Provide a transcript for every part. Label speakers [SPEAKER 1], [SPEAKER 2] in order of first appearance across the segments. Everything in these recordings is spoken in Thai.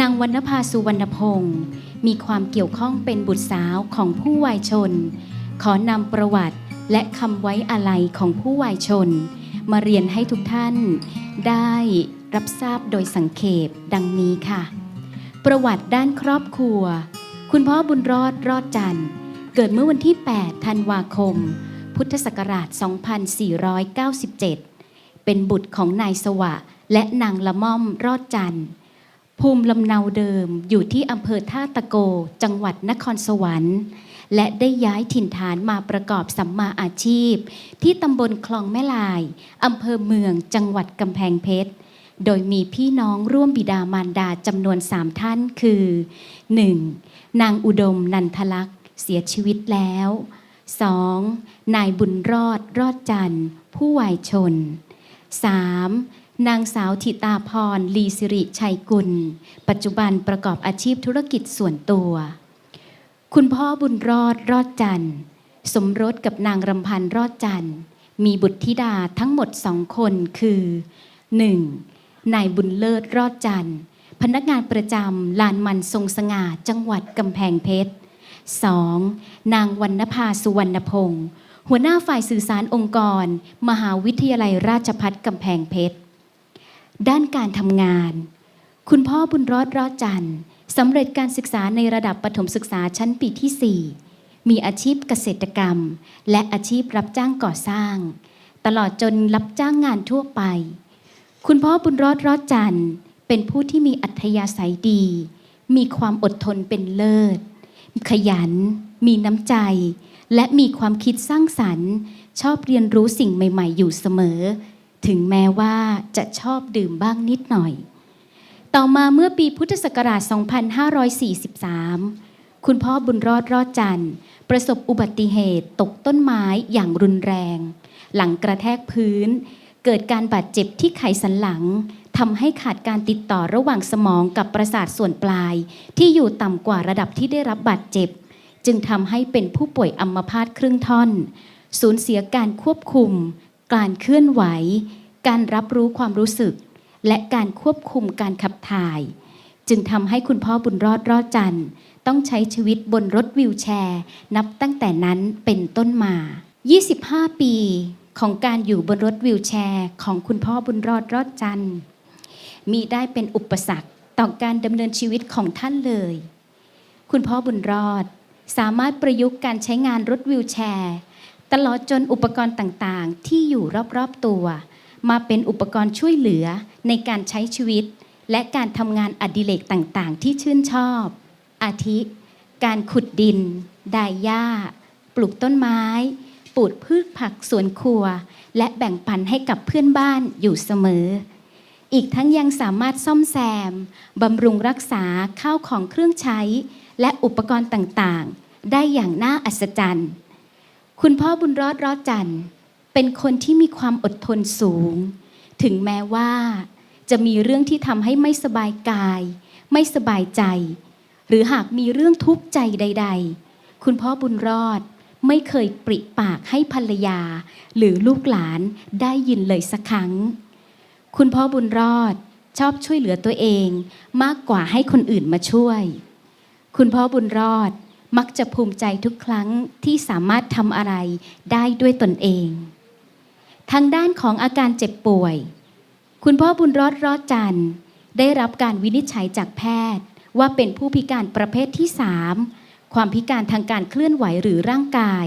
[SPEAKER 1] นางวรรณภาสุวรรณพงศ์มีความเกี่ยวข้องเป็นบุตรสาวของผู้วายชน ขอนำประวัติและคำไว้อาลัยของผู้วายชน มาเรียนให้ทุกท่าน ได้รับทราบโดยสังเขปดังนี้ค่ะ ประวัติด้านครอบครัว คุณพ่อบุญรอดรอดจันทร์ เกิดเมื่อวันที่ 8 ธันวาคม พุทธศักราช 2497 เป็นบุตรของนายสวะและนางละม่อมรอดจันทร์ ภูมิลำเนาเดิมอยู่ที่อำเภอท่าตะโก จังหวัดนครสวรรค์ และได้ย้ายถิ่นฐานมาประกอบสัมมาอาชีพ ที่ตำบลคลองแม่ลายอำเภอเมืองจังหวัดกำแพงเพชรโดยมีพี่น้องร่วมบิดามารดาจำนวนสามท่านคือ 1. นางอุดมนันทลักษ์เสียชีวิตแล้ว 2. นายบุญรอดรอดจันทร์ผู้วายชน 3. นางสาวธิตาพรลีสิริชัยกุล ปัจจุบันประกอบอาชีพธุรกิจส่วนตัว คุณพ่อบุญรอดรอดจันทร์ สมรสกับนางรำพันรอดจันทร์ มีบุตรธิดาทั้งหมดสองคนคือ 1. นายบุญเลิศรอดจันทร์ พนักงานประจำลานมันทรงสง่าจังหวัดกำแพงเพชร 2. นางวรรณภาสุวรรณพงศ์หัวหน้าฝ่ายสื่อสารองค์กร มหาวิทยาลัยราชภัฏกำแพงเพชร ด้านการทำงาน คุณพ่อบุญรอดรอดจันทร์สำเร็จการศึกษาในระดับประถมศึกษาชั้นปีที่ 4 มีอาชีพเกษตรกรรม และอาชีพรับจ้างก่อสร้าง ตลอดจนรับจ้างงานทั่วไป คุณพ่อบุญรอดรอดจันทร์เป็นผู้ที่มีอัธยาศัยดี มีความอดทนเป็นเลิศ ขยัน มีน้ำใจ และมีความคิดสร้างสรรค์ ชอบเรียนรู้สิ่งใหม่ ๆ อยู่เสมอ ถึงแม้ว่าจะชอบดื่มบ้างนิดหน่อย ต่อมาเมื่อปีพุทธศักราช 2543 คุณพ่อบุญรอดรอดจันทร์ ประสบอุบัติเหตุตกต้นไม้อย่างรุนแรง หลังกระแทกพื้น เกิดการบาดเจ็บที่ไขสันหลังทำให้ขาดการติดต่อระหว่างสมองกับประสาทส่วนปลาย ที่อยู่ต่ำกว่าระดับที่ได้รับบาดเจ็บ จึงทำให้เป็นผู้ป่วยอัมพาตครึ่งท่อน สูญเสียการควบคุม การเคลื่อนไหว การรับรู้ความรู้สึก และการควบคุมการขับถ่าย จึงทำให้คุณพ่อบุญรอดรอดจันทร์ต้องใช้ชีวิตบนรถวิวแชร์ นับตั้งแต่นั้นเป็นต้นมา 25 ปีของการอยู่บนรถวิวแชร์ ของคุณพ่อบุญรอดรอดจันทร์มีได้เป็นอุปสรรคต่อการดำเนินชีวิตของท่านเลย คุณพ่อบุญรอดสามารถประยุกต์การใช้งานรถวิวแชร์ ตลอดจนอุปกรณ์ต่างๆ ที่อยู่รอบๆตัว มาเป็นอุปกรณ์ช่วยเหลือในการใช้ชีวิต และการทำงานอดิเรกต่างๆ ที่ชื่นชอบ อาทิ การขุดดิน ดายหญ้า ปลูกต้นไม้ ปลูกพืชผักสวนครัว และแบ่งปันให้กับเพื่อนบ้านอยู่เสมอ อีกทั้งยังสามารถซ่อมแซมบำรุงรักษาข้าวของเครื่องใช้ และอุปกรณ์ต่างๆ ได้อย่างน่าอัศจรรย์ คุณพ่อบุญรอดรอดจันทร์เป็นคนที่มีความอดทนสูง ถึงแม้ว่าจะมีเรื่องที่ทำให้ไม่สบายกาย ไม่สบายใจ หรือหากมีเรื่องทุกข์ใจใด ๆ คุณพ่อบุญรอดไม่เคยปริปากให้ภรรยา หรือลูกหลานได้ยินเลยสักครั้ง คุณพ่อบุญรอดชอบช่วยเหลือตัวเองมากกว่าให้คนอื่นมาช่วย คุณพ่อบุญรอด มักจะภูมิใจทุกครั้งที่สามารถทำอะไรได้ด้วยตนเอง ทางด้านของอาการเจ็บป่วย คุณพ่อบุญรอดรอดจันทร์ ได้รับการวินิจฉัยจากแพทย์ ว่าเป็นผู้พิการประเภทที่ 3 ความพิการทางการเคลื่อนไหวหรือร่างกาย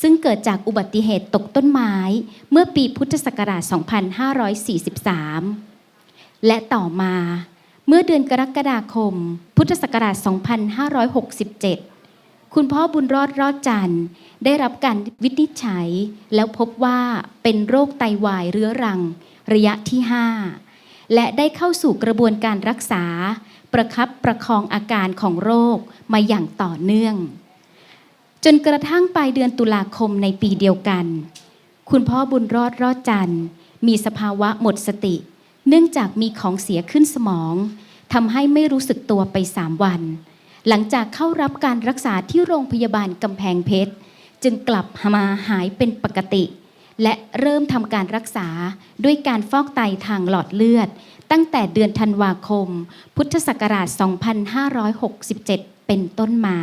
[SPEAKER 1] ซึ่งเกิดจากอุบัติเหตุตกต้นไม้ เมื่อปีพุทธศักราช 2543 และต่อมาเมื่อเดือนกรกฎาคม พุทธศักราช 2567 คุณพ่อบุญรอดรอดจันทร์ ได้รับการวินิจฉัย แล้วพบว่าเป็นโรคไตวายเรื้อรัง ระยะที่ 5 และได้เข้าสู่กระบวนการรักษา ประคับประคองอาการของโรคมาอย่างต่อเนื่อง จนกระทั่งปลายเดือนตุลาคมในปีเดียวกัน คุณพ่อบุญรอดรอดจันทร์ มีสภาวะหมดสติ เนื่องจากมีของเสียขึ้นสมองทำให้ไม่รู้สึกตัวไปสามวัน หลังจากเข้ารับการรักษาที่โรงพยาบาลกำแพงเพชร จึงกลับมาหายเป็นปกติ และเริ่มทำการรักษาด้วยการฟอกไตทางหลอดเลือด ตั้งแต่เดือนธันวาคม พุทธศักราช 2567 เป็นต้นมา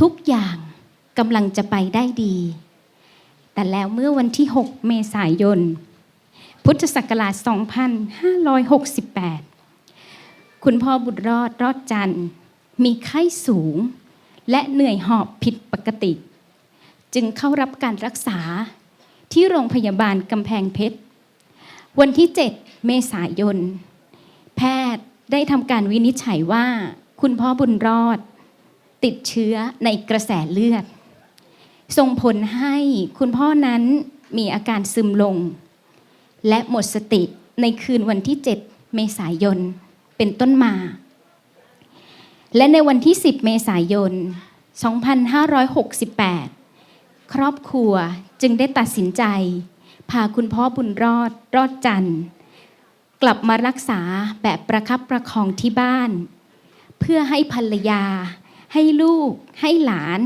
[SPEAKER 1] ทุกอย่างกำลังจะไปได้ดี แต่แล้วเมื่อวันที่ 6 เมษายน พุทธศักราช 2568 คุณพ่อบุตรรอดรอดจันทร์มีไข้สูง และเหนื่อยหอบผิดปกติ จึงเข้ารับการรักษาที่โรงพยาบาลกำแพงเพชร วันที่ 7 เมษายน แพทย์ได้ทำการวินิจฉัยว่า คุณพ่อบุญรอด ติดเชื้อในกระแสเลือด ส่งผลให้คุณพ่อนั้นมีอาการซึมลง และหมดสติในคืนวันที่ 7 เมษายน เป็นต้นมา และในวันที่ 10 เมษายน 2568 ครอบครัวจึงได้ตัดสินใจ พาคุณพ่อบุญรอดรอดจันทร์ กลับมารักษาแบบประคับประคองที่บ้าน เพื่อให้ภรรยา ให้ลูก ให้หลาน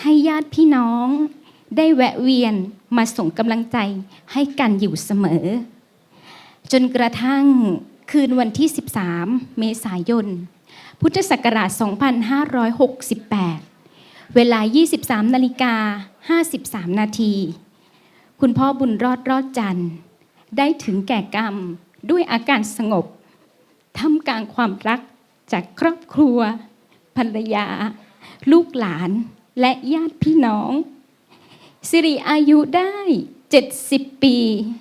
[SPEAKER 1] ให้ญาติพี่น้อง ได้แวะเวียนมาส่งกำลังใจให้กันอยู่เสมอ จนกระทั่ง คืนวันที่ 13 เมษายน พุทธศักราช 2568 เวลา 23 นาฬิกา 53 นาที คุณพ่อบุญรอดรอดจันทร์ ได้ถึงแก่กรรมด้วยอาการสงบท่ามกลางความรักจากครอบครัว ภรรยา ลูกหลาน และญาติพี่น้อง สิริอายุได้ 70 ปี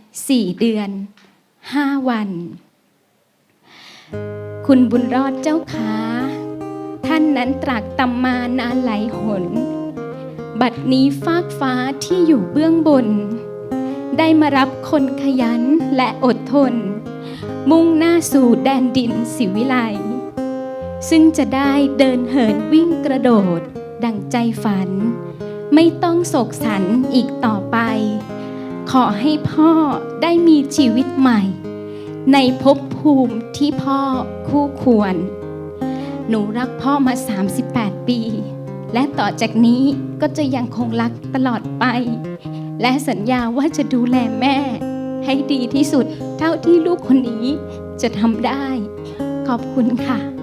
[SPEAKER 1] 4 เดือน 5 วัน คุณบุญรอดเจ้าขาท่านนั้นตรากตำมานานหลายหน บัดนี้ฟากฟ้าที่อยู่เบื้องบน ได้มารับคนขยันและอดทน มุ่งหน้าสู่แดนดินสิวิไลซึ่งจะได้เดินเหินวิ่งกระโดด ดังใจฝัน ไม่ต้องโศกสันอีกต่อไป ขอให้พ่อได้มีชีวิตใหม่ ในภพ ภูมิที่พ่อคู่ควร หนูรักพ่อมา 38 ปี และต่อจากนี้ก็จะยังคงรักตลอดไป และสัญญาว่าจะดูแลแม่ ให้ดีที่สุดเท่าที่ลูกคนนี้จะทำได้ ขอบคุณค่ะ